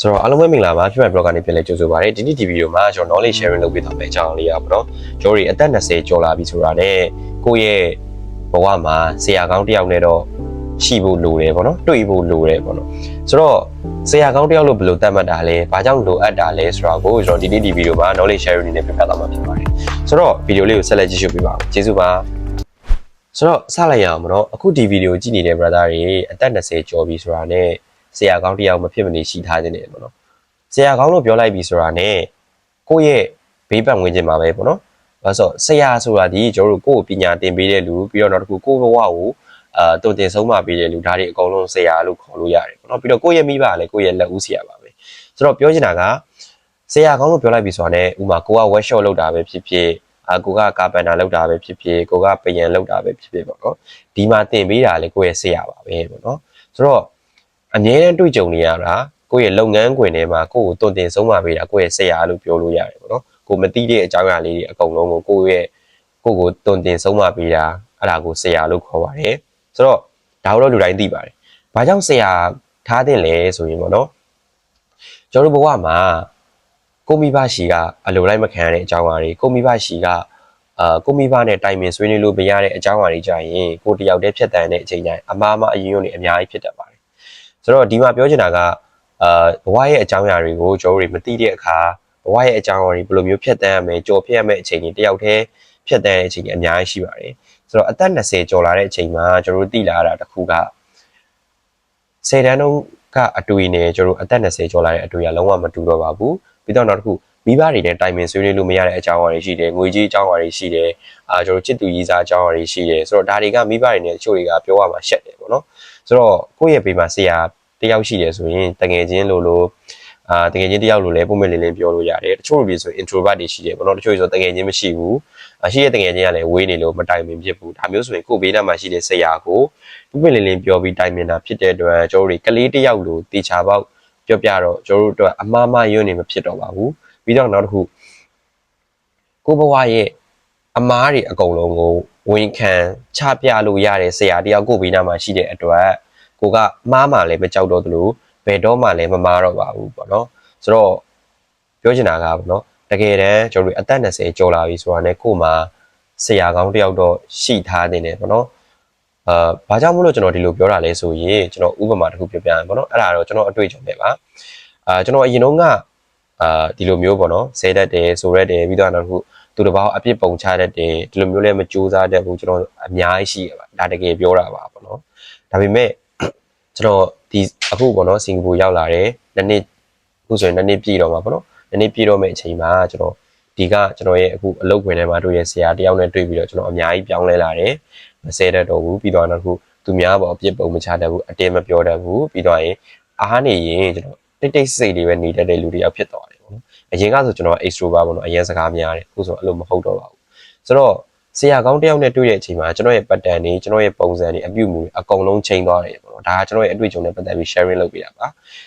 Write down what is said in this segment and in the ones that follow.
ဆိုတော့အားလုံးပဲမင်္ဂလာပါဖြစ်မဲ့ blog ကနေပြန်လဲကြိုဆိုပါရစေဒီနေ့ဒီဗီဒီယိုမှာကျွန်တော် knowledge sharing လုပ်ပေးသွားမယ့်အကြောင်းလေးอ่ะပေါ့နော်ကျွန်တော်တို့အသက်20ကျော်လာပြီဆိုတာနဲ့ကိုယ့်ရဲ့ဘဝမှာဆရာကောင်းတစ်ယောက်နဲ့တော့ရှိဖို့လိုတယ်ပေါ့နော်တွေ့ဖို့လိုတယ်ပေါ့နော်ဆိုတော့ဆရာကောင်းတစ်ယောက်လို့ဘယ်လိုသတ်မှတ်တာလဲဘာကြောင့်လိုအပ်တာလဲဆိုတာကိုကျွန်တော်ဒီနေ့ဒီဗီဒီယိုမှာ knowledge sharing အနေနဲ့ပြပြသွားမှာဖြစ်ပါတယ်ဆိုတော့ဗီဒီယိုလေးကိုဆက်လက်ကြည့်ရှုပေးပါဦးကျေးဇူးပါဆိုတော့စလိုက်ရအောင်မနော်အခုဒီဗီဒီယိုကြည့်နေတဲ့ brother တွေအသက်20ကျော်ပြီဆိုတာနဲ့ ဆရာကောင်းတစ်ယောက်မဖြစ်မနေရှိထားခြင်းတယ်ပေါ့နော်ဆရာကောင်းလို့ပြောလိုက်ပြီဆိုတာနဲ့ကိုယ့်ရဲ့ဘေးပတ်ဝန်းကျင်မှာပဲပေါ့နော်။ဘာလို့ဆိုဆရာဆိုတာဒီကျွန်တော်တို့ကိုယ့်ကိုပညာသင်ပေးတဲ့လူပြီးတော့နောက်တစ်ခုကိုယ့်ဘဝကိုအာတုံတင်ဆုံးမပေးတဲ့လူဒါတွေအကုန်လုံးဆရာလို့ခေါ်လို့ရတယ်ပေါ့နော်။ပြီးတော့ကိုယ့်ရဲ့မိဘကလည်းကိုယ့်ရဲ့လက်ဦးဆရာပါပဲ။ဆိုတော့ပြောချင်တာကဆရာကောင်းလို့ပြောလိုက်ပြီဆိုတာနဲ့ဥမာကိုက workshop လုပ်တာပဲဖြစ်ဖြစ်အာကိုကကာပန်တာလုပ်တာပဲဖြစ်ဖြစ်ကိုကပယံလုပ်တာပဲဖြစ်ဖြစ်ပေါ့နော်။ဒီမှာသင်ပေးတာလေကိုယ့်ရဲ့ဆရာပါပဲပေါ့နော်။ဆိုတော့ အမြဲတမ်းတွေ့ကြုံနေရတာကိုယ့်ရဲ့လုပ်ငန်းခွင်ထဲမှာကိုယ့်ကိုတုံတင်ဆုံးမပေးတာကိုယ့်ရဲ့ဆရာလို့ပြောလို့ရတယ်ပေါ့နော်ကိုမသိတဲ့အကြောင်းအရာလေးတွေအကုန်လုံးကိုကိုယ့်ရဲ့ကိုယ့်ကိုတုံတင်ဆုံးမပေးတာအဲ့ဒါကိုဆရာလို့ခေါ်ပါတယ်ဆိုတော့ဒါတော့လူတိုင်းသိပါတယ်ဘာကြောင့်ဆရာထားတဲ့လဲဆိုရင်ပေါ့နော်ကျွန်တော်တို့ဘဝမှာကိုမိဘရှိကအလိုလိုက်မခံရတဲ့အကြောင်းအရာတွေကိုမိဘရှိကအာကိုမိဘနဲ့တိုင်ပင်ဆွေးနွေးလို့မရတဲ့အကြောင်းအရာတွေကြရင်ကိုတယောက်တည်းဖြတ်တန်းတဲ့အချိန်တိုင်းအမားမအရင်ရုံနေအများကြီးဖြစ်တတ်ပါတယ် ဆိုတော့ဒီမှာပြောချင်တာကအာဘဝရဲ့အကြောင်းအရာတွေကိုကျွန်တော်တို့မသိတဲ့အခါဘဝရဲ့အကြောင်းအရာတွေဘယ်လိုမျိုးဖြတ်တန်းရမလဲကြော်ဖြတ်ရမယ့်အချိန်တွေတယောက်တည်းဖြတ်တန်းတဲ့အချိန်တွေအများကြီးရှိပါတယ်ဆိုတော့အသက်20ကျော်လာတဲ့အချိန်မှာကျွန်တော်တို့သိလာတာတစ်ခုက10တန်းတုန်းကအတွေ့နဲ့ကျွန်တော်တို့အသက်20ကျော်လာတဲ့အတွေ့အလုံးဝမတူတော့ပါဘူးပြီးတော့နောက်တစ်ခုမိဘတွေနဲ့တိုင်ပင်ဆွေးနွေးလို့မရတဲ့အကြောင်းအရာတွေရှိတယ်ငွေကြေးအကြောင်းအရာတွေရှိတယ်အာကျွန်တော်တို့ချစ်သူကြီးစားအကြောင်းအရာတွေရှိတယ်ဆိုတော့ဒါတွေကမိဘတွေနဲ့တချို့တွေကပြောရမှာရှက်တယ်ပေါ့နော် ဆိုတော့ကိုယ့်ရဲ့ဘေးမှာဆရာတယောက်ရှိတယ်ဆိုရင်တငယ်ချင်းလိုလိုအာတကယ်ချင်းတယောက်လိုလည်းပုံမဲ့လေးလေးပြောလို့ရတယ်တချို့လူတွေဆို introvert တွေရှိတယ်ပေါ့နော်တချို့ဆိုတကယ်ချင်းမရှိဘူးအရှိတဲ့တကယ်ချင်းကလည်းဝေးနေလို့မတိုင်ပင်ဖြစ်ဘူးဒါမျိုးဆိုရင်ကိုယ်ဘေးနားမှာရှိတဲ့ဆရာကိုပုံမဲ့လေးလေးပြောပြီးတိုင်ပင်တာဖြစ်တဲ့အတွက်ကျွန်တော်တို့ကလေးတယောက်လိုတေချာပေါက်ပြောပြတော့ကျွန်တော်တို့အတွက်အမှားမှားယွန်းနေမဖြစ်တော့ပါဘူးပြီးတော့နောက်တစ်ခုကိုဘဝရဲ့ အမားတွေအကုန်လုံးကိုဝန်ခံချပြလို့ရတဲ့ဆရာတယောက်ကိုဘေးနားမှာရှိတဲ့အတွက်ကိုကမားမှလည်းမကြောက်တော့သလိုဘယ်တော့မှလည်းမမားတော့ပါဘူးပေါ့နော်ဆိုတော့ပြောချင်တာကပေါ့နော်တကယ်တမ်းကျွန်တော်တို့အသက်20ကျော်လာပြီဆိုတာနဲ့ကို့မှာဆရာကောင်းတယောက်တော့ရှိထားနေတယ်ပေါ့နော်အာဘာကြောင့်မလို့ကျွန်တော်ဒီလိုပြောတာလဲဆိုရင်ကျွန်တော်ဥပမာတစ်ခုပြောပြရမယ်ပေါ့နော်အဲ့ဒါတော့ကျွန်တော်အတွေ့အကြုံပဲပါအာကျွန်တော်အရင်တော့ကအာဒီလိုမျိုးပေါ့နော်ဆဲတတ်တယ်ဆိုရက်တယ်ပြီးတော့နောက်တစ်ခု သူတစ်ပေါင်းအပြစ်ပုံချတတ်တယ်ဒီလိုမျိုးလည်းမကြိုးစားတတ်ဘူးကျွန်တော်အများကြီးရှိရပါဒါတကယ်ပြောတာပါပေါ့နော်ဒါပေမဲ့ကျွန်တော်ဒီအခုပေါ့နော်စင်ကာပူရောက်လာတယ်နှစ်နှစ်အခုဆိုရင်နှစ်နှစ်ပြည့်တော့မှာပေါ့နော်နှစ်နှစ်ပြည့်တော့မယ့်အချိန်မှာကျွန်တော်ဒီကကျွန်တော်ရဲ့အခုအလုပ်ဝင်ထဲမှာတို့ရဲ့ဆရာတယောက်နဲ့တွေ့ပြီးတော့ကျွန်တော်အများကြီးပြောင်းလဲလာတယ်မဆဲတတ်တော့ဘူးပြီးတော့နောက်တစ်ခုသူများပေါ့အပြစ်ပုံမချတတ်ဘူးအတင်းမပြောတတ်ဘူးပြီးတော့ရင်အားနေရင်ကျွန်တော်တိတ်တိတ်စိတ်တွေပဲနေတတ်တဲ့လူတွေရောက်ဖြစ်သွားတယ် ပေါ့နော်အရင်ကဆိုကျွန်တော် extrovert ပေါ့နော်အရင်စကားများတယ်အခုဆိုအဲ့လိုမဟုတ်တော့ပါဘူးဆိုတော့ဆရာကောင်းတယောက်နဲ့တွေ့တဲ့အချိန်မှာကျွန်တော်ရဲ့ pattern တွေကျွန်တော်ရဲ့ပုံစံတွေအပြုအမူတွေအကုန်လုံးချိန်သွားတယ်ပေါ့နော်ဒါကကျွန်တော်ရဲ့အတွေ့အကြုံနဲ့ပတ်သက်ပြီး sharing လုပ်ပေးတာပါ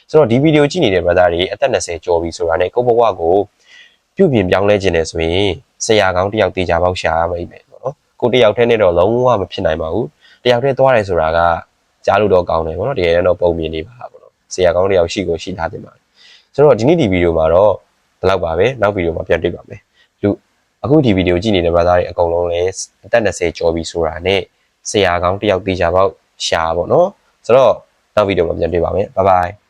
ဆိုတော့ဒီဗီဒီယိုကြည့်နေတဲ့ brother တွေအသက်20ကျော်ပြီဆိုတာနဲ့ကိုယ့်ဘဝကိုပြုပြင်ပြောင်းလဲခြင်းနဲ့ဆိုရင်ဆရာကောင်းတယောက်တေချာပေါက်ရှာရမယ်ပေါ့နော်ကိုတယောက်တည်းနဲ့တော့လုံးဝမဖြစ်နိုင်ပါဘူးတယောက်တည်းသွားတယ်ဆိုတာကကြားလို့တော့ကောင်းတယ်ပေါ့နော်တကယ်တော့ပုံမြင်နေပါပေါ့နော်ဆရာကောင်းတယောက်ရှိကိုရှိထားတင်ပါ တယ်ဆိုတော့ဒီနေ့ဒီဗီဒီယိုမှာတော့ဒီလောက်ပါပဲနောက်ဗီဒီယိုမှာပြန်တွေ့ပါမယ်လူအခုဒီဗီဒီယိုကြည့်နေတဲ့ brother တွေအကုန်လုံးလည်းအသက်20ကျော်ပြီဆိုတာနဲ့ဆရာကောင်းတယောက်တေချာပေါက်ရှာပါပေါ့နော်ဆိုတော့နောက်ဗီဒီယိုမှာပြန်တွေ့ပါမယ် bye bye